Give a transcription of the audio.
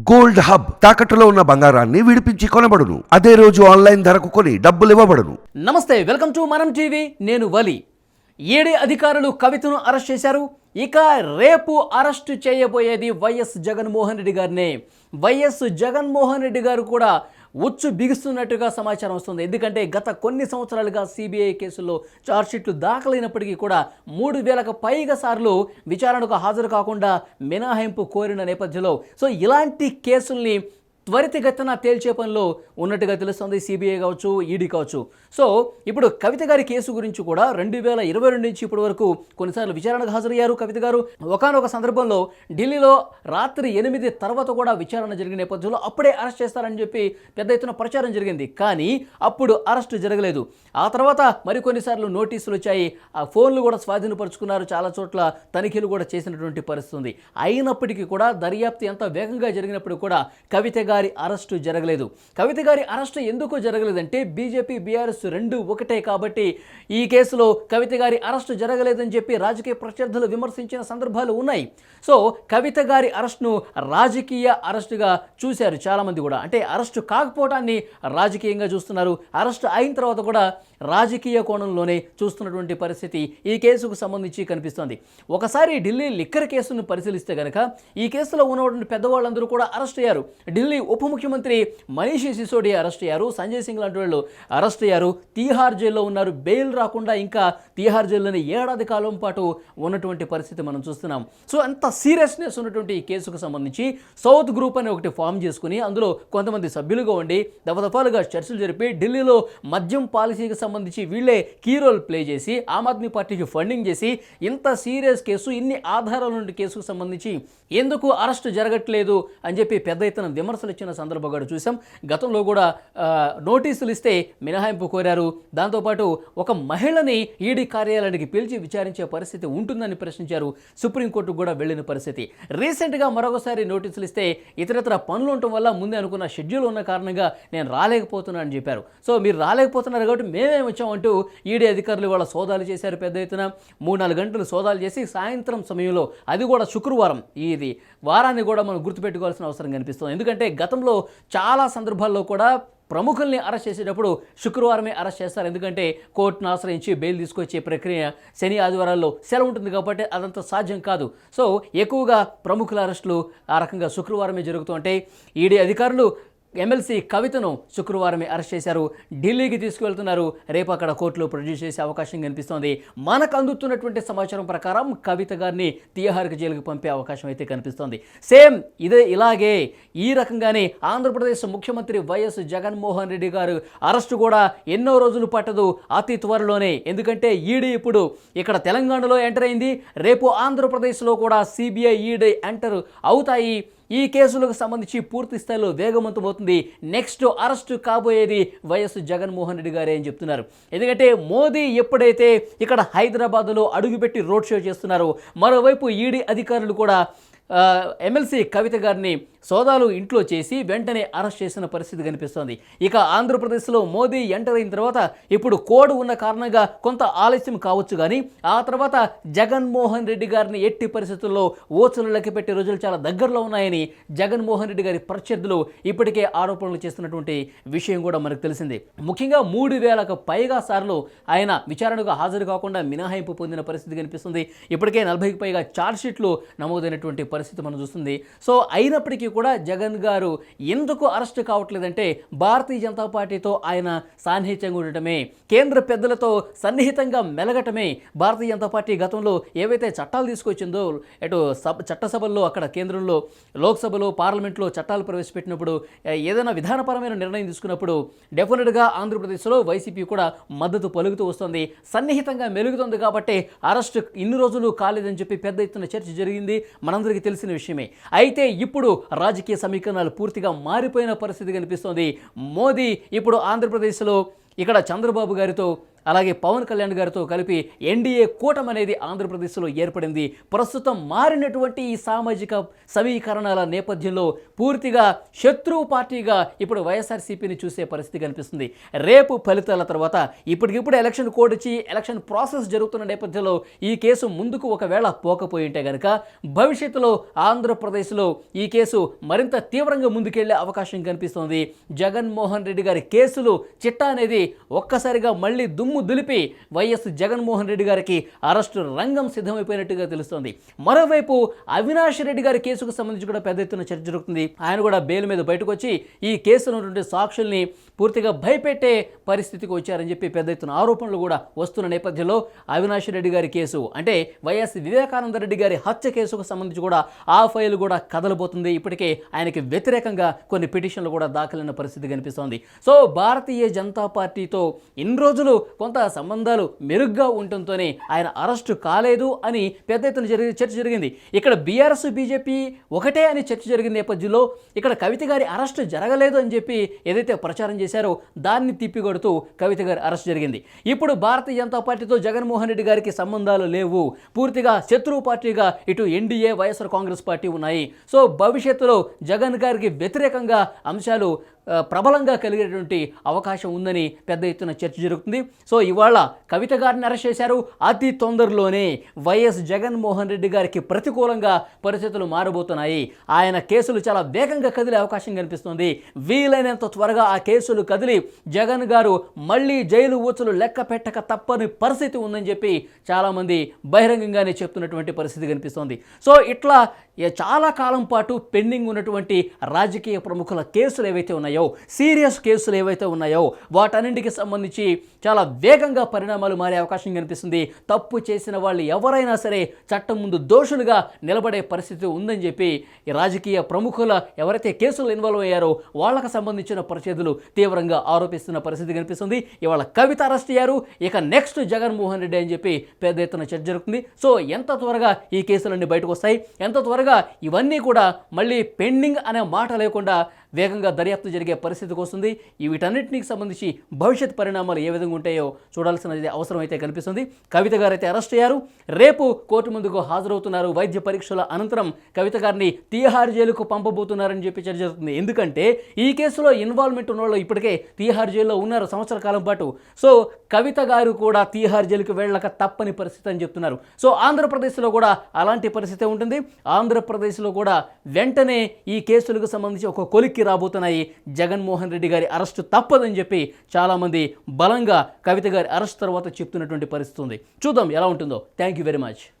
Gold hub తాకట్టులో ఉన్న బంగారాన్ని విడిపించి కొనబడును. అదే రోజు ఆన్లైన్ ధరకు కొని డబ్బులు ఇవ్వబడును. నమస్తే వెల్కమ్ టు మనం టీవీ. నేను వలి. ఏడే అధికారులు కవితను అరెస్ట్ చేశారు? ఇక రేపు అరెస్టు చేయబోయేది వైఎస్ జగన్మోహన్ రెడ్డి గారినే. వైఎస్ జగన్మోహన్ రెడ్డి గారు కూడా ఉచ్చు బిగుస్తున్నట్టుగా సమాచారం వస్తుంది. ఎందుకంటే గత కొన్ని సంవత్సరాలుగా సిబిఐ కేసుల్లో ఛార్జ్షీట్లు దాఖలైనప్పటికీ కూడా మూడు వేలకు పైగా సార్లు విచారణకు హాజరు కాకుండా మినహాయింపు కోరిన నేపథ్యంలో. సో ఇలాంటి కేసుల్ని త్వరితగతిన తేల్చే పనిలో ఉన్నట్టుగా తెలుస్తుంది సిబిఐ కావచ్చు ఈడీ కావచ్చు. సో ఇప్పుడు కవిత గారి కేసు గురించి కూడా రెండు వేల ఇరవై రెండు నుంచి ఇప్పటి వరకు కొన్నిసార్లు విచారణకు హాజరయ్యారు కవిత గారు. ఒకనొక సందర్భంలో ఢిల్లీలో రాత్రి ఎనిమిది తర్వాత కూడా విచారణ జరిగిన నేపథ్యంలో అప్పుడే అరెస్ట్ చేస్తారని చెప్పి పెద్ద ఎత్తున ప్రచారం జరిగింది. కానీ అప్పుడు అరెస్ట్ జరగలేదు. ఆ తర్వాత మరికొన్నిసార్లు నోటీసులు వచ్చాయి. ఆ ఫోన్లు కూడా స్వాధీనపరుచుకున్నారు చాలా చోట్ల తనిఖీలు కూడా చేసినటువంటి పరిస్థితి ఉంది అయినప్పటికీ కూడా దర్యాప్తు ఎంత వేగంగా జరిగినప్పుడు కూడా కవిత గారి అరెస్టు జరగలేదు. కవిత గారి అరెస్టు ఎందుకు జరగలేదంటే బీజేపీ బీఆర్ఎస్ రెండు ఒకటే కాబట్టి ఈ కేసులో కవిత గారి అరెస్టు జరగలేదని చెప్పి రాజకీయ ప్రత్యర్థులు విమర్శించిన సందర్భాలు ఉన్నాయి. సో కవిత గారి అరెస్ట్ను రాజకీయ అరెస్టుగా చూశారు చాలామంది కూడా. అంటే అరెస్టు కాకపోవడాన్ని రాజకీయంగా చూస్తున్నారు. అరెస్ట్ అయిన తర్వాత కూడా రాజకీయ కోణంలోనే చూస్తున్నటువంటి పరిస్థితి ఈ కేసుకు సంబంధించి కనిపిస్తోంది. ఒకసారి ఢిల్లీ లిక్కర్ కేసును పరిశీలిస్తే కనుక ఈ కేసులో ఉన్నటువంటి పెద్దవాళ్ళందరూ కూడా అరెస్ట్ అయ్యారు. ఢిల్లీ ఉప ముఖ్యమంత్రి మనీష్ సిసోడియా అరెస్ట్ అయ్యారు. సంజయ్ సింగ్ లాంటి వాళ్ళు అరెస్ట్ అయ్యారు. తీహార్ జైల్లో ఉన్నారు. బెయిల్ రాకుండా ఇంకా తీహార్ జైల్లోనే ఏడాది కాలం పాటు ఉన్నటువంటి పరిస్థితి మనం చూస్తున్నాం. సో అంత సీరియస్నెస్ ఉన్నటువంటి ఈ కేసుకు సంబంధించి సౌత్ గ్రూప్ అని ఒకటి ఫామ్ చేసుకుని అందులో కొంతమంది సభ్యులుగా ఉండి దఫదఫాలుగా చర్చలు జరిపి ఢిల్లీలో మద్యం పాలసీకి సంబంధించి వీళ్ళే కీ రోల్ ప్లే చేసి ఆమ్ ఆద్మీ పార్టీకి ఫండింగ్ చేసి ఇంత సీరియస్ కేసు ఇన్ని ఆధారాలు నుండి కేసుకు సంబంధించి ఎందుకు అరెస్ట్ జరగట్లేదు అని చెప్పి పెద్ద ఎత్తున విమర్శలు ఇచ్చిన సందర్భం కూడా చూసాం. గతంలో కూడా నోటీసులు ఇస్తే మినహాయింపు కోరారు. దాంతోపాటు ఒక మహిళని ఈడీ కార్యాలయానికి పిలిచి విచారించే పరిస్థితి ఉంటుందని ప్రశ్నించారు. సుప్రీంకోర్టుకు కూడా వెళ్ళిన పరిస్థితి. రీసెంట్గా మరొకసారి నోటీసులు ఇస్తే ఇతరత్ర పనులు ఉండటం వల్ల ముందే అనుకున్న షెడ్యూల్ ఉన్న కారణంగా నేను రాలేకపోతున్నాను అని చెప్పారు. సో మీరు రాలేకపోతున్నారు కాబట్టి మేమే వచ్చామంటూ ఈడీ అధికారులు వాళ్ళ సోదాలు చేశారు. పెద్ద ఎత్తున మూడు నాలుగు గంటలు సోదాలు చేసి సాయంత్రం సమయంలో అది కూడా శుక్రవారం ఇది వారాన్ని కూడా మనం గుర్తుపెట్టుకోవాల్సిన అవసరం కనిపిస్తుంది. ఎందుకంటే గతంలో చాలా సందర్భాల్లో కూడా ప్రముఖుల్ని అరెస్ట్ చేసేటప్పుడు శుక్రవారమే అరెస్ట్ చేస్తారు. ఎందుకంటే కోర్టును ఆశ్రయించి బెయిల్ తీసుకొచ్చే ప్రక్రియ శని ఆదివారాల్లో సెలవు ఉంటుంది కాబట్టి అదంతా సాధ్యం కాదు. సో ఎక్కువగా ప్రముఖుల అరెస్టులు ఆ రకంగా శుక్రవారమే జరుగుతూ ఉంటాయి ఈడీ అధికారులు ఎమ్మెల్సీ కవితను శుక్రవారమే అరెస్ట్ చేశారు. ఢిల్లీకి తీసుకువెళ్తున్నారు. రేపు అక్కడ కోర్టులో ప్రొడ్యూస్ చేసే అవకాశం కనిపిస్తోంది. మనకు అందుతున్నటువంటి సమాచారం ప్రకారం కవిత గారిని తీహార్కి జైలుకు పంపే అవకాశం అయితే కనిపిస్తోంది. సేమ్ ఇదే ఇలాగే ఈ రకంగానే ఆంధ్రప్రదేశ్ ముఖ్యమంత్రి వైఎస్ జగన్మోహన్ రెడ్డి గారు అరెస్టు కూడా ఎన్నో రోజులు పట్టదు. అతి త్వరలోనే. ఎందుకంటే ఈడీ ఇప్పుడు ఇక్కడ తెలంగాణలో ఎంటర్ అయింది. రేపు ఆంధ్రప్రదేశ్లో కూడా సిబిఐ ఈడీ ఎంటర్ అవుతాయి. ఈ కేసులకు సంబంధించి పూర్తి స్థాయిలో వేగవంతమవుతుంది నెక్స్ట్ అరెస్టు కాబోయేది వైఎస్ జగన్మోహన్ రెడ్డి గారే అని చెప్తున్నారు. ఎందుకంటే మోదీ ఎప్పుడైతే ఇక్కడ హైదరాబాద్లో అడుగుపెట్టి రోడ్ షో చేస్తున్నారో మరోవైపు ఈడీ అధికారులు కూడా ఎమ్మెల్సీ కవిత గారిని సోదాలు ఇంట్లో చేసి వెంటనే అరెస్ట్ చేసిన పరిస్థితి కనిపిస్తోంది. ఇక ఆంధ్రప్రదేశ్లో మోదీ ఎంటర్ అయిన తర్వాత ఇప్పుడు కోడ్ ఉన్న కారణంగా కొంత ఆలస్యం కావచ్చు కానీ ఆ తర్వాత జగన్మోహన్ రెడ్డి గారిని ఎట్టి పరిస్థితుల్లో ఓచలు లెక్క పెట్టే రోజులు చాలా దగ్గరలో ఉన్నాయని జగన్మోహన్ రెడ్డి గారి ప్రత్యర్థులు ఇప్పటికే ఆరోపణలు చేస్తున్నటువంటి విషయం కూడా మనకు తెలిసింది. ముఖ్యంగా మూడు వేలకు పైగా సార్లు ఆయన విచారణకు హాజరు కాకుండా మినహాయింపు పొందిన పరిస్థితి కనిపిస్తుంది. ఇప్పటికే నలభైకి పైగా ఛార్జ్షీట్లు నమోదైనటువంటి పరిస్థితి పరిస్థితి మనం చూస్తుంది. సో అయినప్పటికీ కూడా జగన్ గారు ఎందుకు అరెస్ట్ కావట్లేదంటే భారతీయ జనతా పార్టీతో ఆయన సాన్నిహిత్యంగా ఉండటమే కేంద్ర పెద్దలతో సన్నిహితంగా మెలగటమే భారతీయ జనతా పార్టీ గతంలో ఏవైతే చట్టాలు తీసుకొచ్చిందో అటు సబ్ చట్టసభల్లో అక్కడ కేంద్రంలో లోక్సభలో పార్లమెంట్లో చట్టాలు ప్రవేశపెట్టినప్పుడు ఏదైనా విధానపరమైన నిర్ణయం తీసుకున్నప్పుడు డెఫినెట్గా ఆంధ్రప్రదేశ్లో వైసీపీ కూడా మద్దతు పలుకుతూ వస్తుంది. సన్నిహితంగా మెలుగుతుంది కాబట్టి అరెస్ట్ ఇన్ని రోజులు కాలేదని చెప్పి పెద్ద ఎత్తున చర్చ జరిగింది. మనందరికీ తెలిసిన విషయమే. అయితే ఇప్పుడు రాజకీయ సమీకరణాలు పూర్తిగా మారిపోయిన పరిస్థితి కనిపిస్తోంది. మోదీ ఇప్పుడు ఆంధ్రప్రదేశ్లో ఇక్కడ చంద్రబాబు గారితో అలాగే పవన్ కళ్యాణ్ గారితో కలిపి ఎన్డీఏ కూటమి అనేది ఆంధ్రప్రదేశ్లో ఏర్పడింది. ప్రస్తుతం మారినటువంటి ఈ సామాజిక సమీకరణాల నేపథ్యంలో పూర్తిగా శత్రువు పార్టీగా ఇప్పుడు వైఎస్ఆర్సీపీని చూసే పరిస్థితి కనిపిస్తుంది. రేపు ఫలితాల తర్వాత ఇప్పటికిప్పుడు ఎలక్షన్ కోడ్ వచ్చి ఎలక్షన్ ప్రాసెస్ జరుగుతున్న నేపథ్యంలో ఈ కేసు ముందుకు ఒకవేళ పోకపోయి ఉంటే కనుక భవిష్యత్తులో ఆంధ్రప్రదేశ్లో ఈ కేసు మరింత తీవ్రంగా ముందుకెళ్ళే అవకాశం కనిపిస్తోంది. జగన్మోహన్ రెడ్డి గారి కేసులు చిట్టా అనేది ఒక్కసారిగా మళ్ళీ దుమ్ము దులిపి వైఎస్ జగన్మోహన్ రెడ్డి గారికి అరెస్టు రంగం సిద్ధమైపోయినట్టుగా తెలుస్తోంది. మరోవైపు అవినాష్ రెడ్డి గారి కేసుకు సంబంధించి కూడా పెద్ద ఎత్తున చర్చ జరుగుతుంది. ఆయన కూడా బెయిల్ మీద బయటకు వచ్చి ఈ కేసులో ఉన్నటువంటి సాక్షుల్ని పూర్తిగా భయపెట్టే పరిస్థితికి వచ్చారని చెప్పి పెద్ద ఎత్తున ఆరోపణలు కూడా వస్తున్న నేపథ్యంలో అవినాష్ రెడ్డి గారి కేసు అంటే వైఎస్ వివేకానంద రెడ్డి గారి హత్య కేసుకు సంబంధించి కూడా ఆ ఫైల్ కూడా కదలబోతుంది. ఇప్పటికే ఆయనకి వ్యతిరేకంగా కొన్ని పిటిషన్లు కూడా దాఖలైన పరిస్థితి కనిపిస్తోంది. సో భారతీయ జనతా పార్టీతో ఇన్ని రోజులు కొంత సంబంధాలు మెరుగ్గా ఉండటంతోనే ఆయన అరెస్టు కాలేదు అని పెద్ద ఎత్తున జరిగి చర్చ జరిగింది. ఇక్కడ బీఆర్ఎస్ బీజేపీ ఒకటే అని చర్చ జరిగిన నేపథ్యంలో ఇక్కడ కవిత గారి అరెస్టు జరగలేదు అని చెప్పి ఏదైతే ప్రచారం చేశారో దాన్ని తిప్పికొడుతూ కవిత గారి అరెస్ట్ జరిగింది. ఇప్పుడు భారతీయ జనతా పార్టీతో జగన్మోహన్ రెడ్డి గారికి సంబంధాలు లేవు. పూర్తిగా శత్రువు పార్టీగా ఇటు ఎన్డీఏ వైఎస్ఆర్ కాంగ్రెస్ పార్టీ ఉన్నాయి. సో భవిష్యత్తులో జగన్ గారికి వ్యతిరేకంగా అంశాలు ప్రబలంగా కలిగేటువంటి అవకాశం ఉందని పెద్ద ఎత్తున చర్చ జరుగుతుంది. సో ఇవాళ కవిత గారిని అరెస్ట్ చేశారు. అతి తొందరలోనే వైఎస్ జగన్మోహన్ రెడ్డి గారికి ప్రతికూలంగా పరిస్థితులు మారబోతున్నాయి. ఆయన కేసులు చాలా వేగంగా కదిలే అవకాశం కనిపిస్తుంది. వీలైనంత త్వరగా ఆ కేసులు కదిలి జగన్ గారు మళ్ళీ జైలు ఊచలు లెక్క పెట్టక తప్పని పరిస్థితి ఉందని చెప్పి చాలామంది బహిరంగంగానే చెప్తున్నటువంటి పరిస్థితి కనిపిస్తోంది. సో ఇట్లా చాలా కాలం పాటు పెండింగ్ ఉన్నటువంటి రాజకీయ ప్రముఖుల కేసులు ఏవైతే ఉన్నాయో సీరియస్ కేసులు ఏవైతే ఉన్నాయో వాటన్నింటికి సంబంధించి చాలా వేగంగా పరిణామాలు మారే అవకాశం కనిపిస్తుంది. తప్పు చేసిన వాళ్ళు ఎవరైనా సరే చట్టం ముందు దోషులుగా నిలబడే పరిస్థితి ఉందని చెప్పి రాజకీయ ప్రముఖుల ఎవరైతే కేసులు ఇన్వాల్వ్ అయ్యారో వాళ్ళకు సంబంధించిన పరిస్థితులు తీవ్రంగా ఆరోపిస్తున్న పరిస్థితి కనిపిస్తుంది. ఇవాళ కవిత అరెస్ట్ అయ్యారు. ఇక నెక్స్ట్ జగన్మోహన్ రెడ్డి అని చెప్పి పెద్ద ఎత్తున చర్చ జరుగుతుంది. సో ఎంత త్వరగా ఈ కేసులన్నీ బయటకు వస్తాయి? ఎంత త్వరగా ఇవన్నీ కూడా మళ్ళీ పెండింగ్ అనే మాట లేకుండా వేగంగా దర్యాప్తు జరిగే పరిస్థితికి వస్తుంది. వీటన్నిటికి సంబంధించి భవిష్యత్ పరిణామాలు ఏ విధంగా ఉంటాయో చూడాల్సినది అవసరం అయితే కనిపిస్తుంది. కవిత గారు అయితే అరెస్ట్ అయ్యారు. రేపు కోర్టు ముందుకు హాజరవుతున్నారు. వైద్య పరీక్షల అనంతరం కవిత గారిని తీహార్ జైలుకు పంపబోతున్నారని చెప్పి చర్చ జరుగుతుంది. ఎందుకంటే ఈ కేసులో ఇన్వాల్వ్మెంట్ ఉన్న వాళ్ళు ఇప్పటికే తీహార్ జైల్లో ఉన్నారు సంవత్సర కాలం పాటు. సో కవిత గారు కూడా తీహార్ జైలుకు వెళ్ళక తప్పని పరిస్థితి అని చెప్తున్నారు. సో ఆంధ్రప్రదేశ్లో కూడా అలాంటి పరిస్థితి ఉంటుంది. ఆంధ్రప్రదేశ్లో కూడా వెంటనే ఈ కేసులకు సంబంధించి ఒక కొలిక్కి రాబోతున్నాయి. జగన్మోహన్ రెడ్డి గారి అరెస్టు తప్పదని చెప్పి చాలామంది బలంగా కవిత గారి అరెస్ట్ తర్వాత చెప్తున్నటువంటి పరిస్థితి ఉంది. చూద్దాం ఎలా ఉంటుందో. Thank you very much